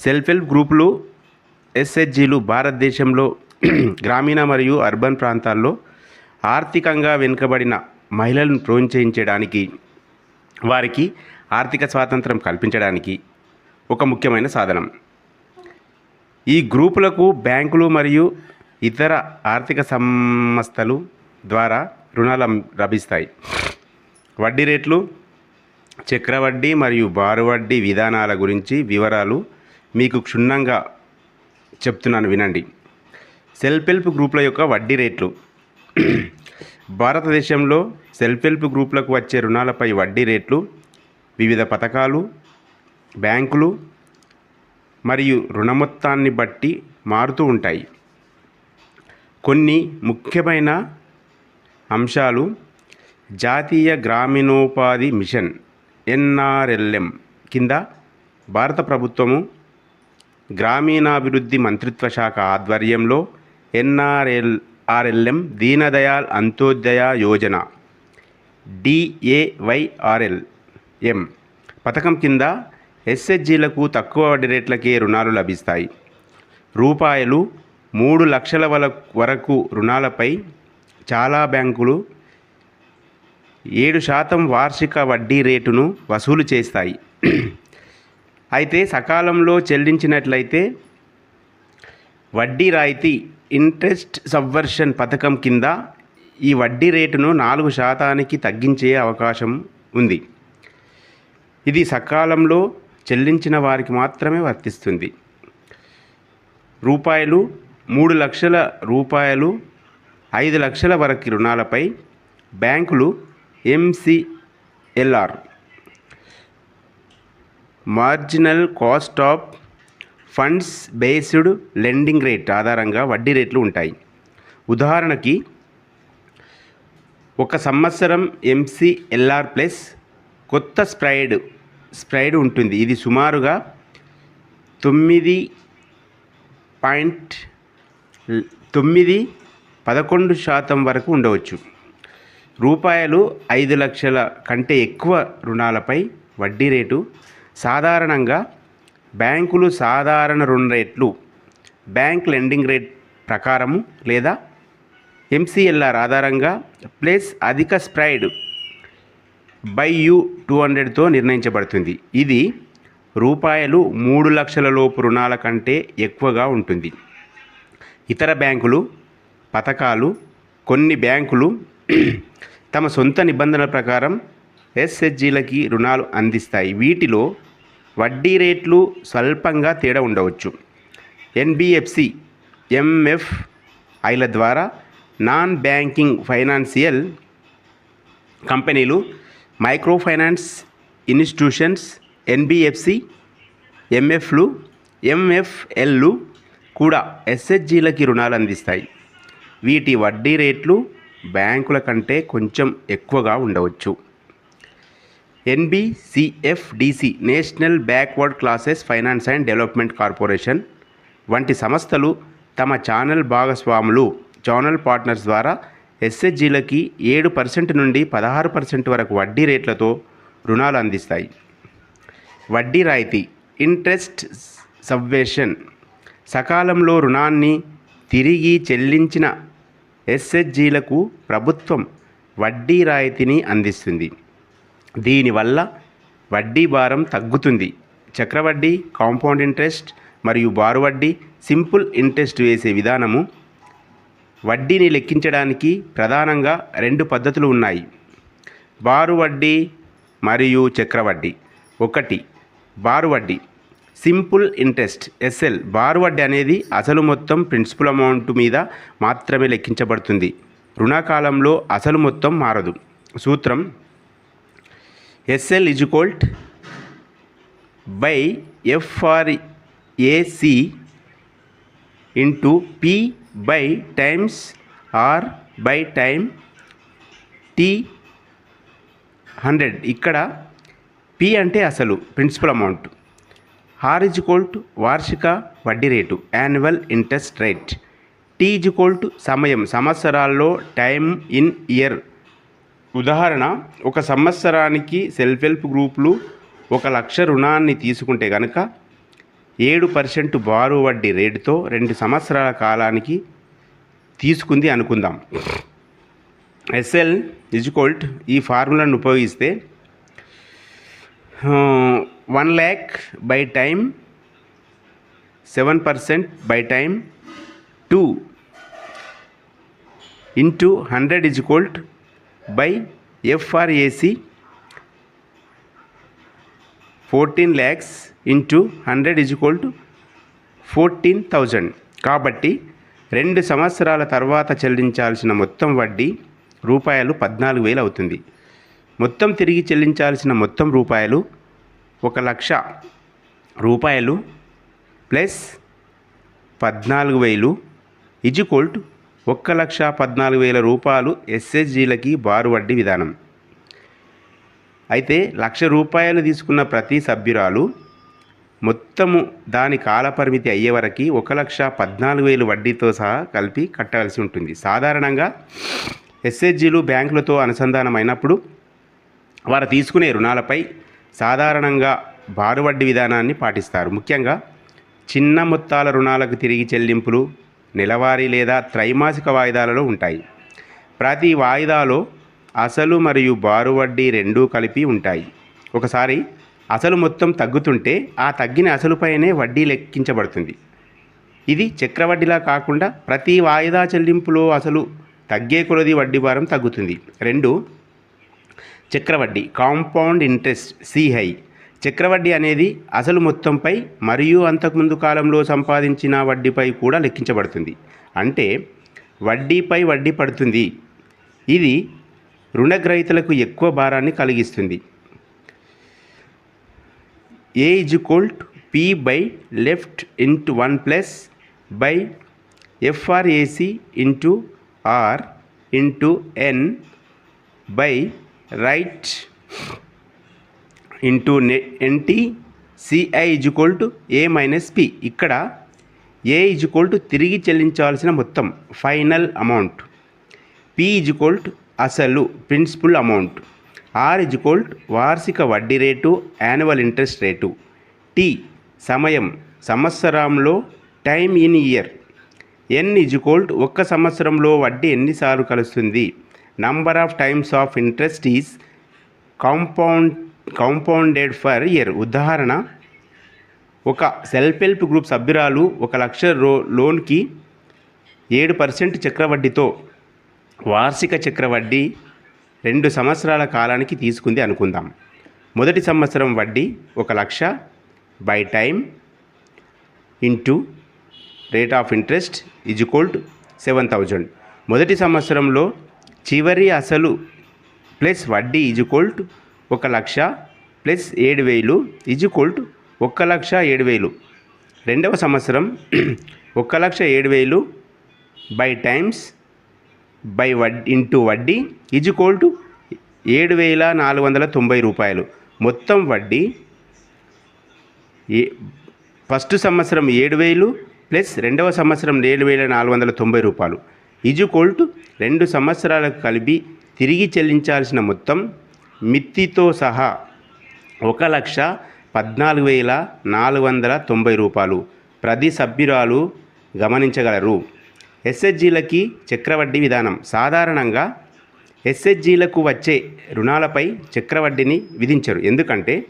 Self help గ్రూపులు ఎస్హెచ్జీలు భారతదేశంలో గ్రామీణ మరియు అర్బన్ ప్రాంతాల్లో ఆర్థికంగా వెనుకబడిన మహిళలను ప్రోత్సహించడానికి వారికి ఆర్థిక స్వాతంత్రం కల్పించడానికి ఒక ముఖ్యమైన సాధనం. ఈ గ్రూపులకు బ్యాంకులు మరియు ఇతర ఆర్థిక సంస్థలు ద్వారా రుణాలు లభిస్తాయి. వడ్డీ రేట్లు చక్రవడ్డీ మరియు బారు వడ్డీ విధానాల గురించి వివరాలు మీకు క్షుణ్ణంగా చెప్తున్నాను వినండి. సెల్ఫ్ హెల్ప్ గ్రూపుల యొక్క వడ్డీ రేట్లు. భారతదేశంలో సెల్ఫ్ హెల్ప్ గ్రూపులకు వచ్చే రుణాలపై వడ్డీ రేట్లు వివిధ పథకాలు బ్యాంకులు మరియు రుణ మొత్తాన్ని బట్టి మారుతూ ఉంటాయి. కొన్ని ముఖ్యమైన అంశాలు. జాతీయ గ్రామీణోపాధి మిషన్ ఎన్ఆర్ఎల్ఎం కింద భారత ప్రభుత్వము గ్రామీణాభివృద్ధి మంత్రిత్వ శాఖ ఆధ్వర్యంలో NRL RLM Deendayal Antyodaya Yojana DAYRL M పథకం కింద ఎస్హెచ్జీలకు తక్కువ వడ్డీ రేట్లకే రుణాలు లభిస్తాయి. రూపాయలు మూడు లక్షల వరకు రుణాలపై చాలా బ్యాంకులు ఏడు శాతం వార్షిక వడ్డీ రేటును వసూలు చేస్తాయి. అయితే సకాలంలో చెల్లించినట్లయితే వడ్డీ రాయితీ ఇంట్రెస్ట్ సబ్వర్షన్ పథకం కింద ఈ వడ్డీ రేటును నాలుగు శాతానికి తగ్గించే అవకాశం ఉంది. ఇది సకాలంలో చెల్లించిన వారికి మాత్రమే వర్తిస్తుంది. రూపాయలు మూడు లక్షల రూపాయలు ఐదు లక్షల వరకు రుణాలపై బ్యాంకులు MCLR marginal cost of funds based lending rate ఆధారంగా వడ్డీ రేట్లు ఉంటాయి. ఉదాహరణకి ఒక సంవత్సరం ఎంసీఎల్ఆర్ ప్లస్ కొత్త స్ప్రైడ్ స్ప్రైడ్ ఉంటుంది. ఇది సుమారుగా తొమ్మిది పాయింట్ తొమ్మిది పదకొండు శాతం వరకు ఉండవచ్చు. రూపాయలు ఐదు లక్షల కంటే ఎక్కువ రుణాలపై వడ్డీ రేటు సాధారణంగా బ్యాంకులు సాధారణ రుణ రేట్లు బ్యాంక్ లెండింగ్ రేట్ ప్రకారము లేదా ఎంసీఎల్ఆర్ ఆధారంగా ప్లస్ అధిక స్ప్రైడ్ బై యూ టూ హండ్రెడ్తో నిర్ణయించబడుతుంది. ఇది రూపాయలు మూడు లక్షల లోపు రుణాల కంటే ఎక్కువగా ఉంటుంది. ఇతర బ్యాంకులు పథకాలు కొన్ని బ్యాంకులు తమ సొంత నిబంధనల ప్రకారం ఎస్హెచ్జీలకి రుణాలు అందిస్తాయి. వీటిలో వడ్డీ రేట్లు స్వల్పంగా తేడా ఉండవచ్చు. ఎన్బిఎఫ్సి ఎంఎఫ్ఐల ద్వారా నాన్ బ్యాంకింగ్ ఫైనాన్షియల్ కంపెనీలు మైక్రో ఫైనాన్స్ ఇన్స్టిట్యూషన్స్ ఎన్బిఎఫ్సి ఎంఎఫ్లు ఎంఎఫ్ఎల్లు కూడా ఎస్హెచ్జీలకి రుణాలు అందిస్తాయి. వీటి వడ్డీ రేట్లు బ్యాంకుల కంటే కొంచెం ఎక్కువగా ఉండవచ్చు. NBCFDC national backward classes finance and development corporation వంటి సంస్థలు తమ ఛానల్ భాగస్వాములు ఛానల్ పార్ట్నర్స్ ద్వారా ఎస్హెచ్జీలకి ఏడు పర్సెంట్ నుండి పదహారు పర్సెంట్ వరకు వడ్డీ రేట్లతో రుణాలు అందిస్తాయి. వడ్డీ రాయితీ ఇంట్రెస్ట్ సబ్వేషన్ సకాలంలో రుణాన్ని తిరిగి చెల్లించిన ఎస్హెచ్జీలకు ప్రభుత్వం వడ్డీ రాయితీని అందిస్తుంది. దీనివల్ల వడ్డీ భారం తగ్గుతుంది. చక్రవడ్డీ కాంపౌండ్ ఇంట్రెస్ట్ మరియు బారు వడ్డీ సింపుల్ ఇంట్రెస్ట్ వేసే విధానము వడ్డీని లెక్కించడానికి ప్రధానంగా రెండు పద్ధతులు ఉన్నాయి. బారు వడ్డీ మరియు చక్రవడ్డీ. ఒకటి బారు వడ్డీ సింపుల్ ఇంట్రెస్ట్ ఎస్ఎల్. బారు వడ్డీ అనేది అసలు మొత్తం ప్రిన్సిపల్ అమౌంట్ మీద మాత్రమే లెక్కించబడుతుంది. రుణకాలంలో అసలు మొత్తం మారదు. సూత్రం SI is equal to by F R A C into P by times R by time T hundred ఇక్కడ పి అంటే అసలు principal amount R is equal to వార్షిక వడ్డీ rate annual interest rate T is equal to సమయం సంవత్సరాల్లో time in year ఉదాహరణ ఒక సంవత్సరానికి సెల్ఫ్ హెల్ప్ గ్రూపులు ఒక లక్ష రుణాన్ని తీసుకుంటే కనుక ఏడు పర్సెంట్ బారు వడ్డీ రేటుతో రెండు సంవత్సరాల కాలానికి తీసుకుంది అనుకుందాం. ఎస్ఎల్ ఇజ్కోల్ట్ ఈ ఫార్ములాను ఉపయోగిస్తే one lakh by time seven percent by time two into hundred is equal to by F R A C fourteen lakhs into hundred is equal to fourteen thousand. కాబట్టి రెండు సంవత్సరాల తర్వాత చెల్లించాల్సిన మొత్తం వడ్డీ రూపాయలు పద్నాలుగు వేలు అవుతుంది. మొత్తం తిరిగి చెల్లించాల్సిన మొత్తం రూపాయలు ఒక లక్ష రూపాయలు ప్లస్ పద్నాలుగు వేలు ఇజ్కోల్ట్ ఒక్క లక్ష పద్నాలుగు వేల రూపాయలు ఎస్ఎస్జీలకి బారు వడ్డీ విధానం. అయితే లక్ష రూపాయలు తీసుకున్న ప్రతి సభ్యురాలు మొత్తము దాని కాలపరిమితి అయ్యే వరకు ఒక లక్ష పద్నాలుగు వేలు వడ్డీతో సహా కలిపి కట్టాల్సి ఉంటుంది. సాధారణంగా ఎస్ఎస్జీలు బ్యాంకులతో అనుసంధానమైనప్పుడు వారు తీసుకునే రుణాలపై సాధారణంగా బారు వడ్డీ విధానాన్ని పాటిస్తారు. ముఖ్యంగా చిన్న మొత్తాల రుణాలకు తిరిగి చెల్లింపులు నెలవారీ లేదా త్రైమాసిక వాయిదాలలో ఉంటాయి. ప్రతి వాయిదాలో అసలు మరియు బారు వడ్డీ రెండూ కలిపి ఉంటాయి. ఒకసారి అసలు మొత్తం తగ్గుతుంటే ఆ తగ్గిన అసలుపైనే వడ్డీ లెక్కించబడుతుంది. ఇది చక్రవడ్డీలా కాకుండా ప్రతి వాయిదా చెల్లింపులో అసలు తగ్గే కొలది వడ్డీ భారం తగ్గుతుంది. రెండు చక్రవడ్డీ కాంపౌండ్ ఇంట్రెస్ట్ సిహై చక్రవడ్డీ అనేది అసలు మొత్తంపై మరియు అంతకుముందు కాలంలో సంపాదించిన వడ్డీపై కూడా లెక్కించబడుతుంది. అంటే వడ్డీపై వడ్డీ పడుతుంది. ఇది రుణగ్రహీతలకు ఎక్కువ భారాన్ని కలిగిస్తుంది. A is equal to P by left into one plus by F R A C into R into N by right into నె NT CI equal to A minus P ఇక్కడ ఏ ఈజ్వల్ టు తిరిగి చెల్లించాల్సిన మొత్తం final amount P equal to అసలు principal amount R is equal వార్షిక వడ్డీ రేటు annual interest rate. T సమయం సంవత్సరంలో time in year N is equal to ఒక్క సంవత్సరంలో వడ్డీ ఎన్నిసార్లు కలుస్తుంది? Number of times of interest is compound compounded for year ఉదాహరణ ఒక సెల్ఫ్ హెల్ప్ గ్రూప్ సభ్యురాలు ఒక లక్ష రో లోన్కి ఏడు పర్సెంట్ చక్రవడ్డీతో వార్షిక చక్రవడ్డీ రెండు సంవత్సరాల కాలానికి తీసుకుంది అనుకుందాం. మొదటి సంవత్సరం వడ్డీ ఒక లక్ష by time into rate of interest is equal to seven thousand మొదటి సంవత్సరంలో చివరి అసలు ప్లస్ వడ్డీ ఈజ్ ఈక్వల్ టు ఒక లక్ష ప్లస్ ఏడు వేలు. ఈజ్ ఈక్వల్ ఒక్క లక్ష ఏడు వేలు. రెండవ సంవత్సరం ఒక్క లక్ష ఏడు వేలు బై టైమ్స్ బై వడ్ ఇంటూ వడ్డీ ఈజ్ టు ఏడు వేల నాలుగు వందల తొంభై రూపాయలు. మొత్తం వడ్డీ ఏ ఫస్ట్ సంవత్సరం ఏడు వేలు ప్లస్ రెండవ సంవత్సరం ఏడు వేల నాలుగు వందల తొంభై రూపాయలు. ఈజ్ టు రెండు సంవత్సరాలకు కలిపి తిరిగి చెల్లించాల్సిన మొత్తం మిత్తితో సహా ఒక లక్ష పద్నాలుగు వేల నాలుగు వందల తొంభై రూపాయలు ప్రతి సభ్యురాలు గమనించగలరు. ఎస్హెచ్జీలకి చక్రవడ్డీ విధానం సాధారణంగా ఎస్హెచ్జీలకు వచ్చే రుణాలపై చక్రవడ్డీని విధించరు. ఎందుకంటే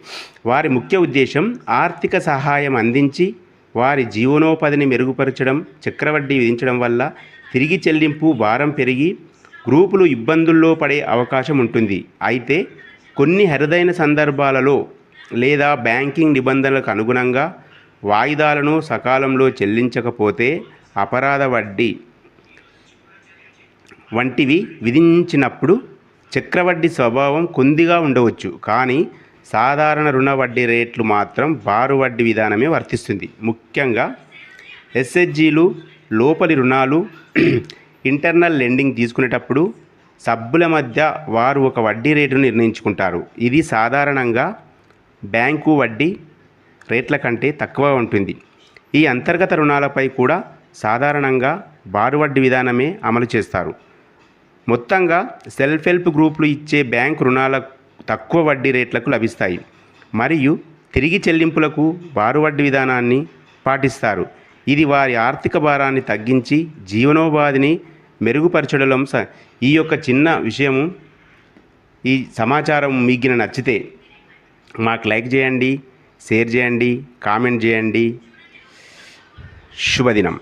వారి ముఖ్య ఉద్దేశం ఆర్థిక సహాయం అందించి వారి జీవనోపాధిని మెరుగుపరచడం చక్రవడ్డీ విధించడం వల్ల తిరిగి చెల్లింపు భారం పెరిగి గ్రూపులు ఇబ్బందుల్లో పడే అవకాశం ఉంటుంది. అయితే కొన్ని అరుదైన సందర్భాలలో లేదా బ్యాంకింగ్ నిబంధనలకు అనుగుణంగా వాయిదాలను సకాలంలో చెల్లించకపోతే అపరాధ వడ్డీ వంటివి విధించినప్పుడు చక్రవడ్డీ స్వభావం కొద్దిగా ఉండవచ్చు. కానీ సాధారణ రుణ వడ్డీ రేట్లు మాత్రం బారు వడ్డీ విధానమే వర్తిస్తుంది. ముఖ్యంగా ఎస్హెచ్జీలు లోపలి రుణాలు ఇంటర్నల్ లెండింగ్ తీసుకునేటప్పుడు సభ్యుల మధ్య వారు ఒక వడ్డీ రేటును నిర్ణయించుకుంటారు. ఇది సాధారణంగా బ్యాంకు వడ్డీ రేట్ల కంటే తక్కువ ఉంటుంది. ఈ అంతర్గత రుణాలపై కూడా సాధారణంగా బారు వడ్డీ విధానమే అమలు చేస్తారు. మొత్తంగా సెల్ఫ్ హెల్ప్ గ్రూపులు ఇచ్చే బ్యాంక్ రుణాల తక్కువ వడ్డీ రేట్లకు లభిస్తాయి. మరియు తిరిగి చెల్లింపులకు బారు వడ్డీ విధానాన్ని పాటిస్తారు. ఇది వారి ఆర్థిక భారాన్ని తగ్గించి జీవనోపాధిని మెరుగుపరచడంలో స- ఈ యొక్క చిన్న విషయము ఈ సమాచారం మీకు నచ్చితే మాకు లైక్ చేయండి షేర్ చేయండి కామెంట్ చేయండి. శుభదినం.